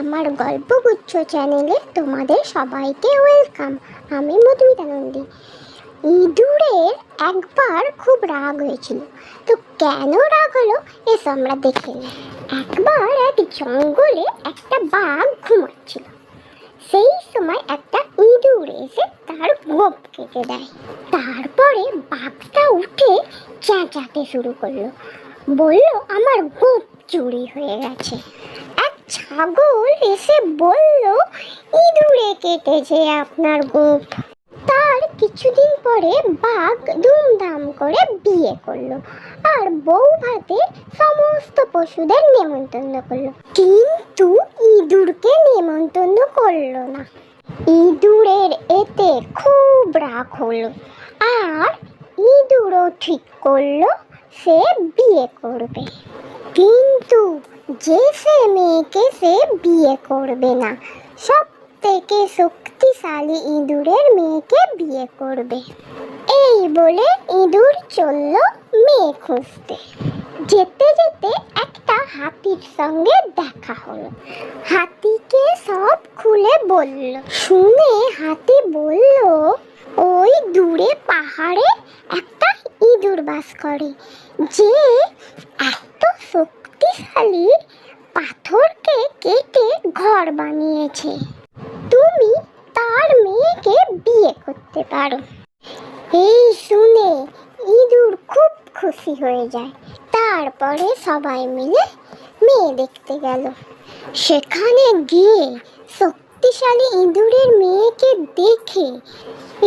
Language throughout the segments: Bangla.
আমার গল্পগুচ্ছ চ্যানেলে তোমাদের সবাইকে ওয়েলকাম আমি মধুমিতা নন্দী ইঁদুরের একবার খুব রাগ হয়েছিল। তো কেন রাগ হলো এসব আমরা দেখে একবার এক জঙ্গলে একটা বাঘ ঘুমাচ্ছিল। সেই সময় একটা ইঁদুর এসে তার গোপ কেটে দেয়। তারপরে বাঘটা উঠে চেঁচাতে শুরু করল। বলল, আমার গোপ চুরি হয়ে গেছে। ছাগল এসে বলল, ইঁদুরে কেটেছে আপনার গোপ। তার কিছুদিন পরে বাঘ ধুমধাম করে বিয়ে করল আর বউ ভাতে সমস্ত পশুদের নেমন্তন্ন করল। কিন্তু ইঁদুরকে নেমন্তন্ন করল না। ইঁদুরের এতে খুব রাগ হলো আর ইঁদুরও ঠিক করল, সে বিয়ে করবে। কিন্তু যে সে মেয়েকে সে বিয়ে করবে না, সব থেকে শক্তিশালী ইঁদুরের মেয়েকে বিয়ে করবে। এই বলে ইঁদুর চলল মেয়ে খুঁজতে। যেতে যেতে একটা হাতির সঙ্গে দেখা হলো। হাতিকে সব খুলে বলল, শুনে হাতি বলল, ওই দূরে পাহাড়ে একটা ইঁদুর বাস করে, যে এত শক্তিশালী পাথরকে কেটে ঘর বানিয়েছে। তুমি তার মেয়েকে বিয়ে করতে পারো। এই শুনে ইঁদুর খুব খুশি হয়ে যায়। তারপরে সবাই মিলে মেয়ে দেখতে গেল। সেখানে গিয়ে শক্তিশালী ইঁদুরের মেয়েকে দেখে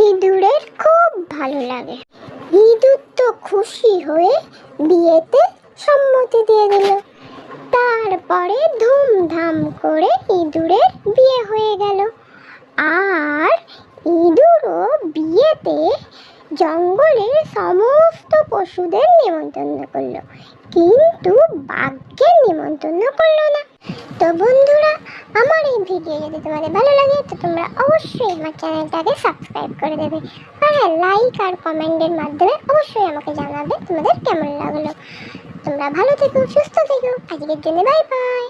ইঁদুরের খুব ভালো লাগে। ইঁদুর তো খুশি হয়ে বিয়েতে সম্মতি দিয়ে দিল। তারপরে ধুমধাম করে ইঁদুরের বিয়ে হয়ে গেল। আর ইঁদুরও বিয়েতে জঙ্গলের সমস্ত পশুদের নিমন্ত্রণ করল। কিন্তু বাঘকে নিমন্ত্রণ করল না। তো বন্ধুরা, আমার এই ভিডিও যদি তোমাদের ভালো লাগে, তো তোমরা অবশ্যই আমার চ্যানেলটাকে সাবস্ক্রাইব করে দেবে। আর হ্যাঁ লাইক আর কমেন্টের মাধ্যমে অবশ্যই আমাকে জানাবে তোমাদের কেমন লাগল। তোমরা ভালো থেকো সুস্থ থেকো। আজকের জন্য বাই বাই